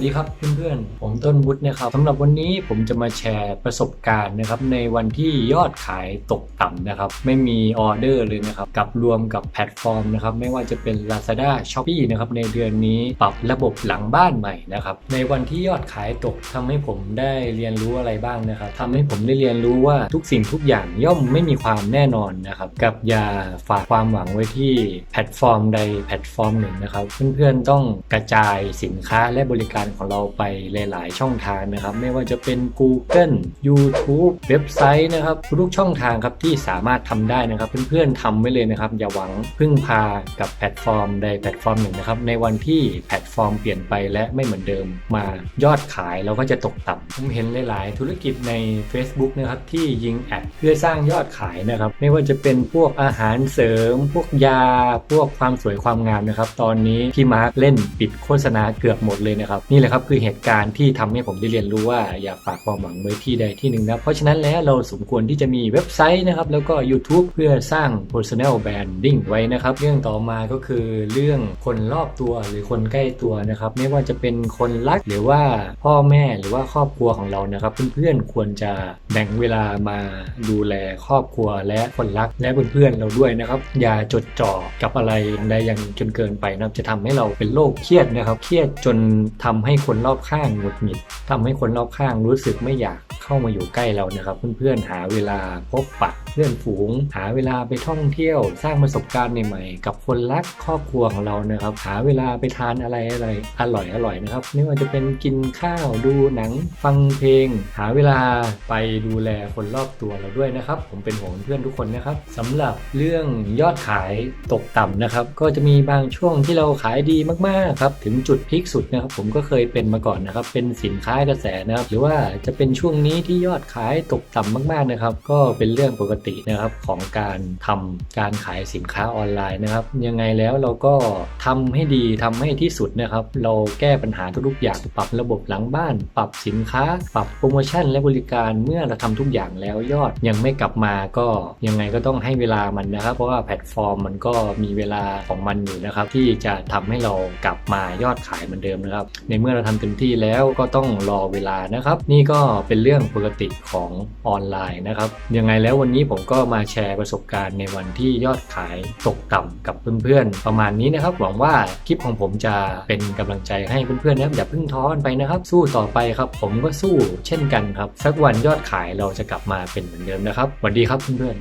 วัสดีครับเพื่อนๆ ผมต้นวุฒินะครับสำหรับวันนี้ผมจะมาแชร์ประสบการณ์นะครับในวันที่ยอดขายตกต่ำนะครับ ไม่มีออเดอร์เลยนะครับ กับรวมกับแพลตฟอร์มนะครับ ไม่ว่าจะเป็น Lazada s h o p e e นะครับในเดือนนี้ปรับระบบหลังบ้านใหม่นะครับ ในวันที่ยอดขายตกทำให้ผมได้เรียนรู้อะไรบ้างนะครับทำให้ผมได้เรียนรู้ว่าทุกสิ่งทุกอย่างย่อมไม่มีความแน่นอนนะครับ กับอย่าฝากความหวังไว้ที่แพลตฟอร์มใดแพลตฟอร์มหนึ่งนะครับ เพื่อนๆต้องกระจายสินค้าและบริการของเราไปหลาย ๆ ช่องทางนะครับ ไม่ว่าจะเป็น Google YouTube เว็บไซต์นะครับทุกช่องทางครับที่สามารถทำได้นะครับ เพื่อน ๆทำไว้เลยนะครับ อย่าหวังพึ่งพากับแพลตฟอร์มใดแพลตฟอร์มหนึ่งนะครับ ในวันที่แพลตฟอร์มเปลี่ยนไปและไม่เหมือนเดิมมายอดขายเราก็จะตกต่ำผมเห็นหลาย ๆ ธุรกิจใน Facebook นะครับที่ยิงแอดเพื่อสร้างยอดขายนะครับ ไม่ว่าจะเป็นพวกอาหารเสริม พวกยา พวกความสวยความงามนะครับ ตอนนี้พี่มาร์คเล่นปิดโฆษณาเกือบหมดเลยนะครับนี่แหละครับคือเหตุการณ์ที่ทำให้ผมได้เรียนรู้ว่าอย่าฝากความหวังไว้ที่ใดที่หนึ่งนะ เพราะฉะนั้นแล้วเราสมควรที่จะมีเว็บไซต์นะครับ แล้วก็ YouTube เพื่อสร้าง personal branding ไว้นะครับ เรื่องต่อมาก็คือเรื่องคนรอบตัวหรือคนใกล้ตัวนะครับ ไม่ว่าจะเป็นคนรักหรือว่าพ่อแม่หรือว่าครอบครัวของเรานะครับ เพื่อนๆควรจะแบ่งเวลามาดูแลครอบครัวและคนรักและเพื่อนๆเราด้วยนะครับ อย่าจดจ่อกับอะไรใดอย่างจนเกินไปนะครับจะทำให้เราเป็นโรคเครียดนะครับ เครียดจนทำให้คนรอบข้างหงุดหงิดทำให้คนรอบข้างรู้สึกไม่อยากเข้ามาอยู่ใกล้เรานะครับ เพื่อนๆหาเวลาพบปะเพื่อนฝูง หาเวลาไปท่องเที่ยว สร้างประสบการณ์ใหม่ๆ กับคนรักครอบครัวของเรานะครับ หาเวลาไปทานอะไรอะไรอร่อยอร่อยๆนะครับ ไม่ว่าจะเป็นกินข้าวดูหนัง ฟังเพลง หาเวลาไปดูแลคนรอบตัวเราด้วยนะครับ ผมเป็นห่วงเพื่อนทุกคนนะครับสำหรับเรื่องยอดขายตกต่ำนะครับ ก็จะมีบางช่วงที่เราขายดีมากๆครับถึงจุดพีคสุดนะครับผมก็เคยเป็นมาก่อนนะครับ เป็นสินค้ากระแสนะครับ หรือว่าจะเป็นช่วงนี้ที่ยอดขายตกต่ำมากๆนะครับ ก็เป็นเรื่องปกตินะครับของการทำการขายสินค้าออนไลน์นะครับ ยังไงแล้วเราก็ทำให้ดีทำให้ที่สุดนะครับ เราแก้ปัญหาทุกอย่างปรับระบบหลังบ้าน ปรับสินค้า ปรับโปรโมชั่นและบริการเมื่อเราทำทุกอย่างแล้วยอด ยังไม่กลับมาก็ยังไงก็ต้องให้เวลามันนะครับ เพราะว่าแพลตฟอร์มมันก็มีเวลาของมันอยู่นะครับ ที่จะทำให้เรากลับมายอดขายเหมือนเดิมนะครับ ในเมื่อเราทำเต็มที่แล้วก็ต้องรอเวลานะครับ นี่ก็เป็นเรื่องปกติของออนไลน์นะครับ ยังไงแล้ววันนี้ผมก็มาแชร์ประสบการณ์ในวันที่ยอดขายตกต่ำกับเพื่อนๆ ประมาณนี้นะครับ หวังว่าคลิปของผมจะเป็นกำลังใจให้เพื่อนๆนะครับอย่าเพิ่งท้อกันไปนะครับ สู้ต่อไปครับ ผมก็สู้เช่นกันครับ สักวันยอดขายเราจะกลับมาเป็นเหมือนเดิมนะครับสวัสดีครับเพื่อนๆ